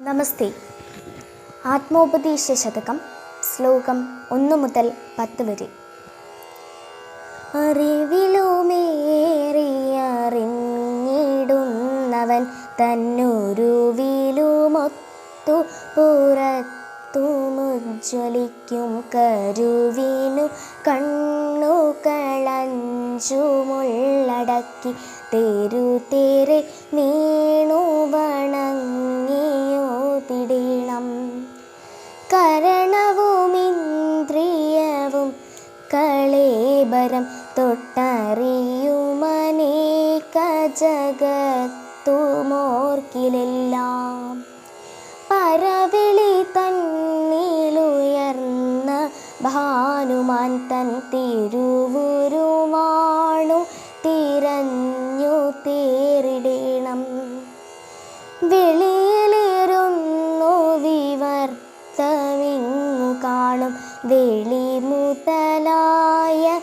നമസ്തേ. ആത്മോപദേശ ശതകം ശ്ലോകം ഒന്ന് മുതൽ പത്ത് വരെ. അറിവിലുമേറിയറിഞ്ഞിടുന്നവൻ തന്നുരുവിലുമൊത്തു പുറത്തുമുജ്വലിക്കും കരുവിനു കണ്ണുകളഞ്ചുമുള്ളടക്കി തെരുതേരെ വീണു വണങ്ങിയോ ജഗത്തുമോർക്കിലെല്ലാം പരവിളി തന്നിലുയർന്ന ഭാനുമാൻ തൻ തിരുവുരുവാണു തിരഞ്ഞു തേറിടണം. വെളിയിലിരുന്നു വിവർത്തമിങ്ങു കാണും വെളി മുതലായ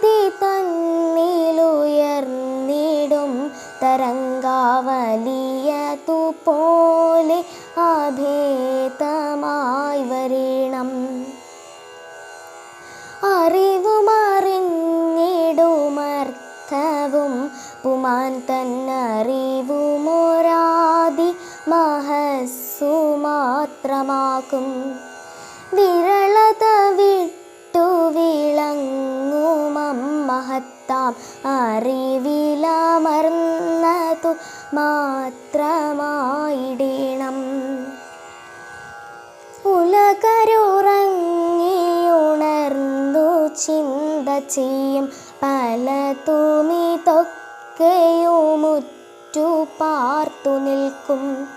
ജലനിധി തന്നിലുയർന്നിടും തരംഗാവലിയതുപോലെ അഭേദമായി വരണം. അറിവുമറിഞ്ഞിടുമർത്ഥവും പുമാൻ തന്നറിവുമൊരാതി മഹസ്സു മാത്രമാക്കും വിരളത വിട്ടു വിളങ്ങുമം മഹത്താം അറിവിലമർന്നതു മാത്രമായിടണം. ഉലകരുറങ്ങിയുണർന്നു ചിന്ത ചെയ്യും പലതുമിതൊക്കെയുമുറ്റു പാർത്തു നിൽക്കും.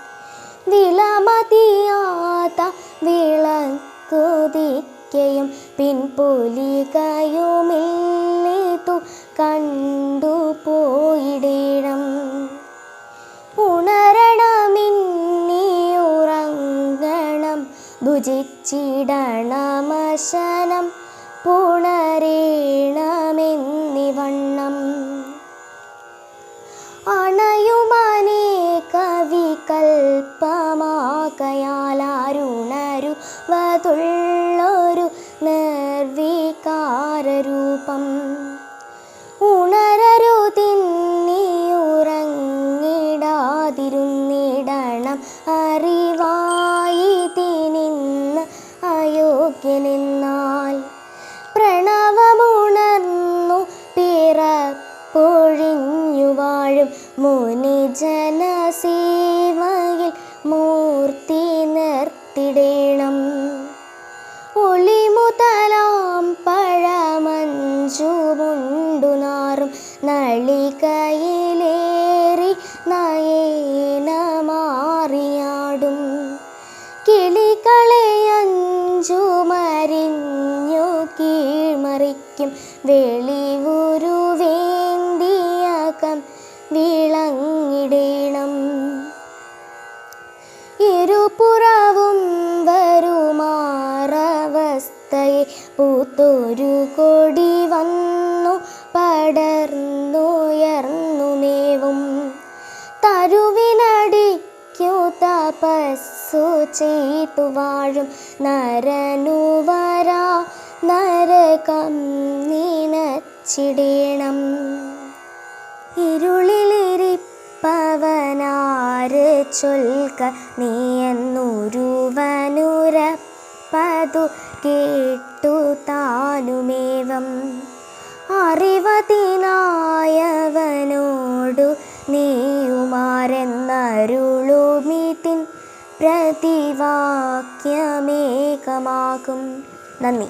വിളമതിയാത്ത വിളക്കുതിക്കയും പിൻപൊലികയുമില്ലിതു ഭുജിച്ചിടണമശനം പുണരേണമെന്നിവണ്ണം. അണയുമനേകവികൽപ്പമാകയാലാരുണരുവതുള്ളൊരു വതുള്ളൊരു ഉണരരുതിന്നിയുറങ്ങിടാതിരുന്നിടണം നിർത്തിടേണം ഒളിമുതലാം പഴമഞ്ചുമുണ്ടു നാറും നളികയിലേറി നയേനമാറിയാടും. കിളികളെ അഞ്ചു മരിഞ്ഞു കീഴ്മറിക്കും. വെളിവുരു വേണ്ടിയകം തപസ്സു ചെയ്തു വാഴും നരനുവര നരകം നിനച്ചിടേണം. ഇരുളിലിരിപ്പവനാര് ചൊൽക്ക നീയെന്നുരുവനുരപ്പതു കേട്ടു താനുമേവം. അറിവതിനായവനോടു നീയുമാരെന്നരുളുമിതിൻ പ്രതിവാക്യമേകമാകും. നന്ദി.